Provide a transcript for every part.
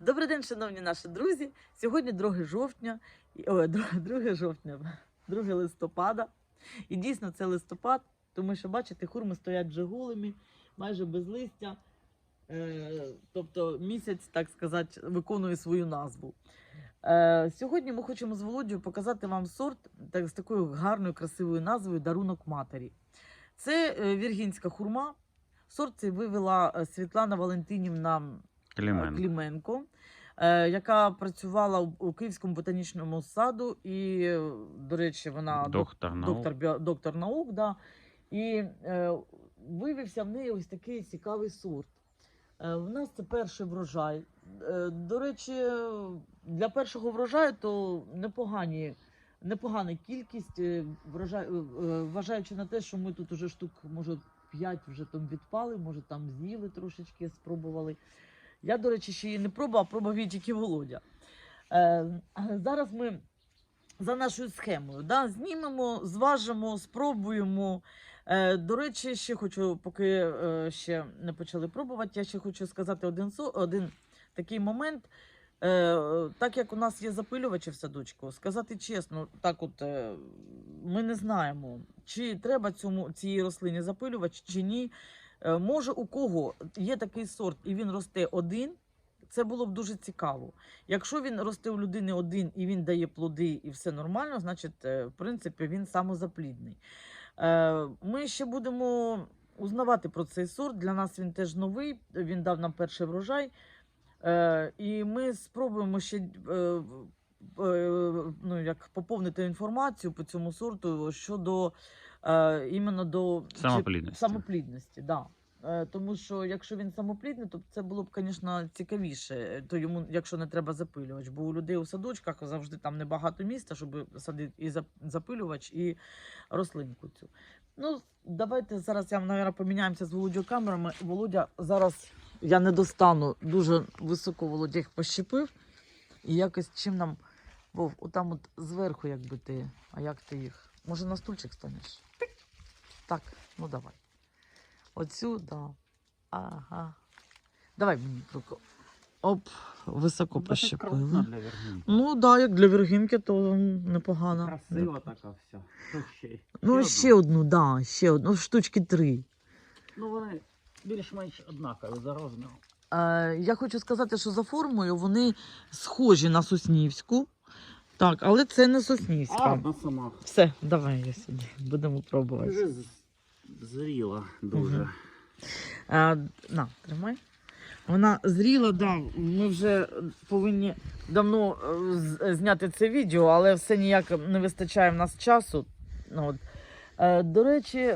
Добрий день, шановні наші друзі. Сьогодні 2 жовтня, ой, 2, 2 жовтня, 2 листопада. І дійсно це листопад, тому що, бачите, хурми стоять вже голими, майже без листя. Е, тобто місяць, так сказати, виконує свою назву. Е, сьогодні ми хочемо з Володією показати вам сорт так, з такою гарною, красивою назвою Дарунок матері. Це е, віргінська хурма. Сорт цей вивела Світлана Валентинівна Клімен. Кліменко, е, яка працювала у- у Київському ботанічному саду, і, е, до речі, вона док- Доктор наук. доктор, доктор наук. Да, і е, виявився в неї ось такий цікавий сорт. Е, в нас це перший врожай. Е, до речі, для першого врожаю то непогані. Непогана кількість, е, врожай, е, е, вважаючи на те, що ми тут уже штук, може, 5 вже там відпали, може там з'їли трошечки, спробували. Я, до речі, ще її не пробував, пробував її тільки Володя. Е, зараз ми за нашою схемою да, знімемо, зважимо, спробуємо. Е, до речі, ще хочу, поки е, ще не почали пробувати, я ще хочу сказати один, один такий момент. Е, так як у нас є запилювачі в садочку, сказати чесно, так от е, ми не знаємо, чи треба цьому цій рослині запилювач, чи ні. Е, може, у кого є такий сорт, і він росте один. Це було б дуже цікаво. Якщо він росте у людини один і він дає плоди, і все нормально, значить, е, в принципі, він самозаплідний. Е, Ми ще будемо узнавати про цей сорт. Для нас він теж новий. Він дав нам перший врожай. І ми спробуємо ще ну, як поповнити інформацію по цьому сорту щодо е, іменно до чи- Самоплідності. самоплідності да. Е, Тому що якщо він самоплідний, то це було б, звісно, цікавіше. То йому, якщо не треба запилювач, бо у людей у садочках завжди там небагато місця, щоб садити і запилювач, і рослинку цю. Ну, давайте зараз я, мабуть, поміняємося з Володю камерами. Володя зараз я не достану дуже високо Володя їх пощепив. І якось чим нам. Вов, отам от зверху, якби ти. А як ти їх? Може на стульчик станеш? Так, ну давай. Оцю, да. Ага. Давай мені руку. Оп, високо вергін. Ну так, да, як для віргінки, то непогано. Красива така вся. Ну, ще Ну, ще одну, да, ще одну, штучки три. Ну, вони більш-менш однакові за розміром. Е, я хочу сказати, що за формою вони схожі на соснівську. Так, але це не соснівська. А, одна сама. Все, давай я сюди. Будемо пробувати. Вже зріла дуже. Мгм. А, на, тримай. Вона зріла, да. Ми вже повинні давно е, з- зняти це відео, але все ніяк не вистачає в нас часу. Ну, от. Е, до речі,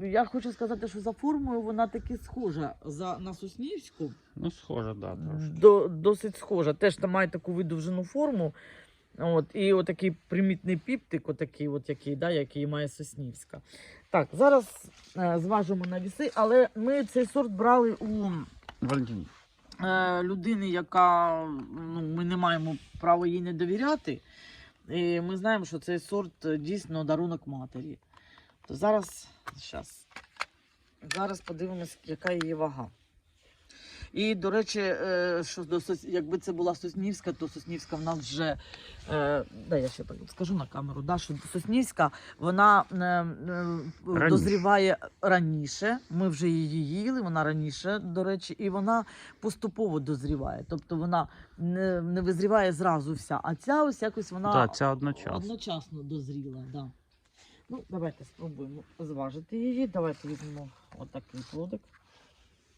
я хочу сказати, що за формою вона таки схожа за, на Соснівську. Ну, схоже, да, трошки. До, досить схожа. Теж там має таку видовжену форму. От, і отакий примітний піптик, отакий, от який, да, який має Соснівська. Так, зараз е, зважимо на віси, але ми цей сорт брали у е, людини, яка ну, ми не маємо права їй не довіряти. І ми знаємо, що цей сорт е, дійсно дарунок матері. То зараз, зараз, зараз подивимось, яка її вага. І, до речі, е, що до Сос- якби це була Соснівська, то Соснівська в нас вже. Е, да, я ще скажу на камеру, да, що Соснівська вона е, Раніше. дозріває раніше. Ми вже її їли, вона раніше, до речі, і вона поступово дозріває. Тобто вона не, не визріває зразу вся, а ця ось якось вона Так, ця одночасно. одночасно дозріла. Да. Ну, давайте спробуємо зважити її. Давайте візьмемо отакий плодик.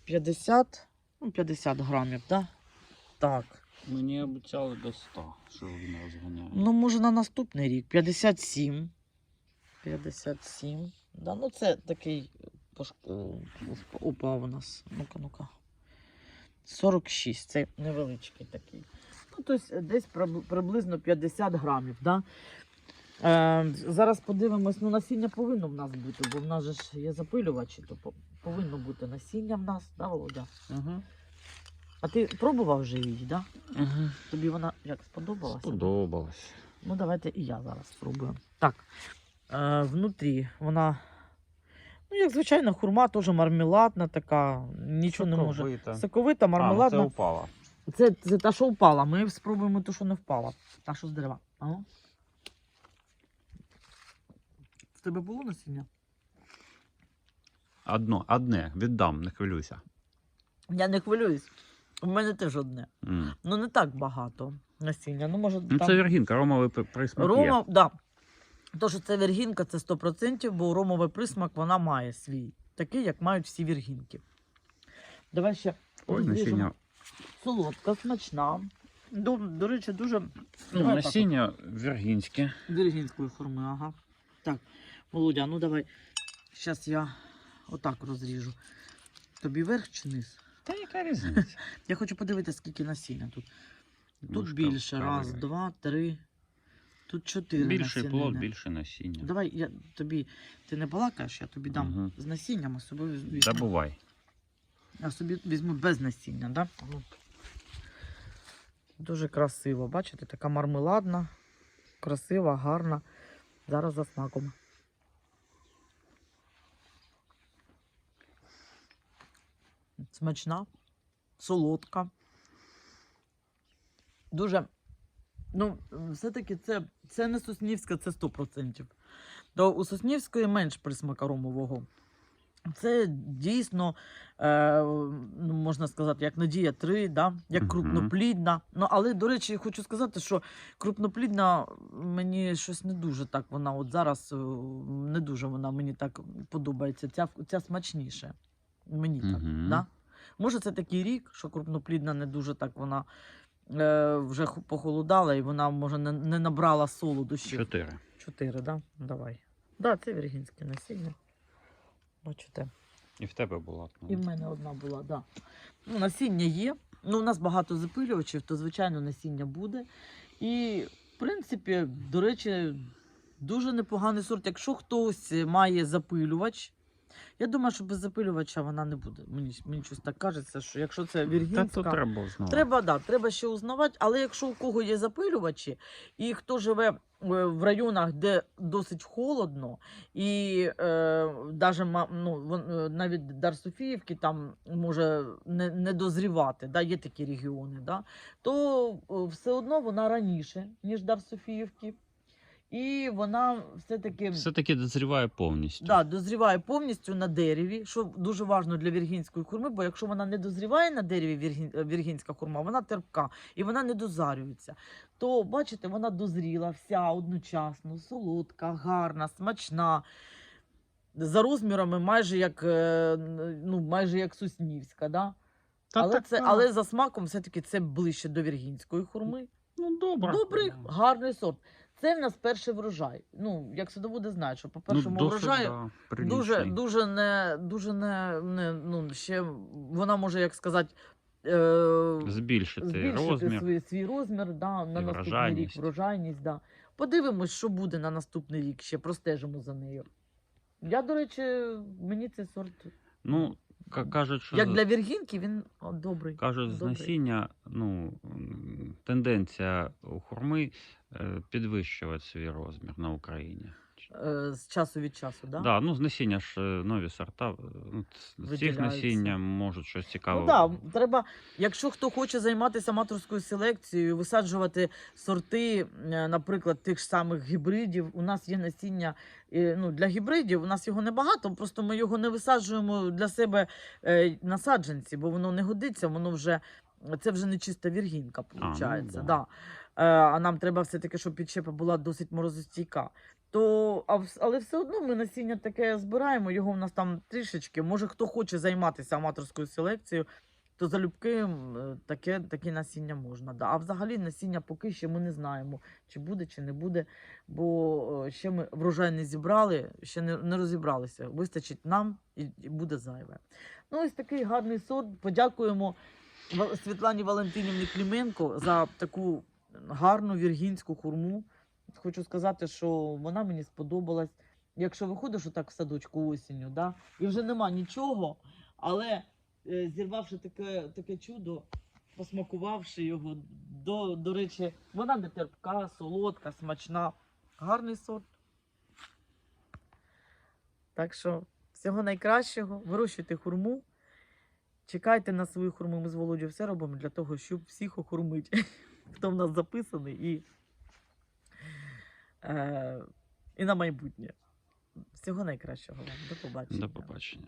50, ну, 50 грамів, да? так? Мені обіцяли до 100, що він розганяє. Ну, може, на наступний рік. 57. 57. Да, ну це такий е, упав у нас. Ну-ка, ну-ка. 46. Це невеличкий такий. Ну, тобто десь приблизно 50 грамів. Да? Е, зараз подивимось, ну насіння повинно в нас бути, бо в нас же ж є запилювачі, то повинно бути насіння в нас, да, Володя? Угу. А ти пробував вже її, да? Угу. Тобі вона як сподобалася? Сподобалось. Ну, давайте і я зараз спробую. Так. Е, внутрі вона. Ну, як звичайно, хурма теж мармеладна така, нічого не може. Соковита. Соковита, А, ну це мармеладна. упала. Це, це та, що впала. Ми спробуємо ту, що не впала. Та, що з дерева. Ага. В тебе було насіння? Одно, одне, віддам, не хвилюйся. Я не хвилююсь. У мене теж одне. М. Ну не так багато насіння. Ну, може, Ну, там... це віргінка, ромовий при- присмак є. Рома, да. То, що це віргінка, це 100%, бо ромовий присмак вона має свій. Такий, як мають всі віргінки. Давай ще Ой, насіння. солодка, смачна. До, до речі, дуже Ну, Давай так насіння віргінське. віргінської форми, ага. Так, Володя, ну давай. Зараз я отак розріжу. Тобі верх чи низ? Та яка різниця? Я хочу подивитися, скільки насіння тут. Тут Ножка більше. Раз, два, три. Тут чотири Більший плод, більше насіння. Давай я тобі, ти не балакаєш, я тобі дам Мгм. з насінням, а собі візьму. Добувай. А собі візьму без насіння, да? Ну. Дуже красиво, бачите, така мармеладна, красива, гарна. Зараз за смаком. Смачна, солодка. Дуже. Ну, все-таки це, це не Соснівська, це 100%. То у Соснівської менш присмака ромового. Це дійсно, е, ну, можна сказати, як Надія 3, да? як крупноплідна. Ну, але, до речі, хочу сказати, що крупноплідна мені щось не дуже так. Вона от зараз е, не дуже вона мені так подобається. Ця, ця смачніше. Мені так. Мгм. Да? Може, це такий рік, що крупноплідна не дуже так вона е, вже похолодала і вона, може, не, не набрала солоду ще. Чотири. Чотири, да? Давай. Да, це віргінське насіння. Бачите. І в тебе була. ну. І в мене одна була, да. Ну, насіння є. Ну, у нас багато запилювачів, то, звичайно, насіння буде. І, в принципі, до речі, дуже непоганий сорт. Якщо хтось має запилювач, я думаю, що без запилювача вона не буде. Мені, мені щось так кажеться, що якщо це Та то треба знову. Треба, да, треба ще узнавати, але якщо у кого є запилювачі, і хто живе е, в районах, де досить холодно, і е, даже, ну, е, навіть Дар Софіївки там може не, не дозрівати, да, є такі регіони, да, то е, все одно вона раніше, ніж Дар Софіївки. І вона все-таки Все-таки дозріває повністю. Да, дозріває повністю на дереві, що дуже важливо для віргінської хурми, бо якщо вона не дозріває на дереві віргін, е, віргінська хурма, вона терпка і вона не дозарюється. То, бачите, вона дозріла вся одночасно, солодка, гарна, смачна. За розмірами майже як, е, ну, майже як Соснівська. Да? Та але, така. це, але за смаком все-таки це ближче до віргінської хурми. Ну, добре. Добрий, гарний сорт. Це в нас перший врожай. Ну, як садоводи знають, що по першому ну, досить, врожаю да, дуже, дуже не, дуже не, не ну, ще вона може, як сказати, е, Збільшити, збільшити розмір. свій, свій розмір да, на наступний рік, врожайність. врожайність. Да. Подивимось, що буде на наступний рік, ще простежимо за нею. Я, до речі, мені цей сорт, Ну, кажуть, що як для віргінки, він о, добрий. кажуть, з насіння, ну, тенденція у хурми підвищувати свій розмір на Україні. З часу від часу, да? Да, ну з насіння ж е, нові сорта. Ну, з цих насіння можуть щось цікаве. Ну да, треба, якщо хто хоче займатися аматорською селекцією, висаджувати сорти, е, наприклад, тих ж самих гібридів. У нас є насіння е, ну, для гібридів, у нас його небагато, просто ми його не висаджуємо для себе е, на саджанці, бо воно не годиться, воно вже це вже не чиста віргінка, ну да. да. Е, а нам треба все-таки, щоб підщепа була досить морозостійка. То, але все одно ми насіння таке збираємо, його в нас там трішечки. Може, хто хоче займатися аматорською селекцією, то залюбки е, таке, таке насіння можна. Да. А взагалі насіння поки що ми не знаємо, чи буде, чи не буде, бо е, ще ми врожай не зібрали, ще не, не розібралися. Вистачить нам і, і буде зайве. Ну, ось такий гарний сорт. Подякуємо Світлані Валентинівні Кліменко за таку гарну віргінську хурму. Хочу сказати, що вона мені сподобалась. Якщо виходиш отак в садочку осінню, да, і вже нема нічого, але е, зірвавши таке, таке чудо, посмакувавши його, до, до речі, вона не терпка, солодка, смачна. Гарний сорт. Так що всього найкращого, вирощуйте хурму Чекайте на свою хурму. Ми з Володю все робимо для того, щоб всіх охурмити, хто в нас записаний, і, е, і на майбутнє. Всього найкращого вам. До побачення. До побачення.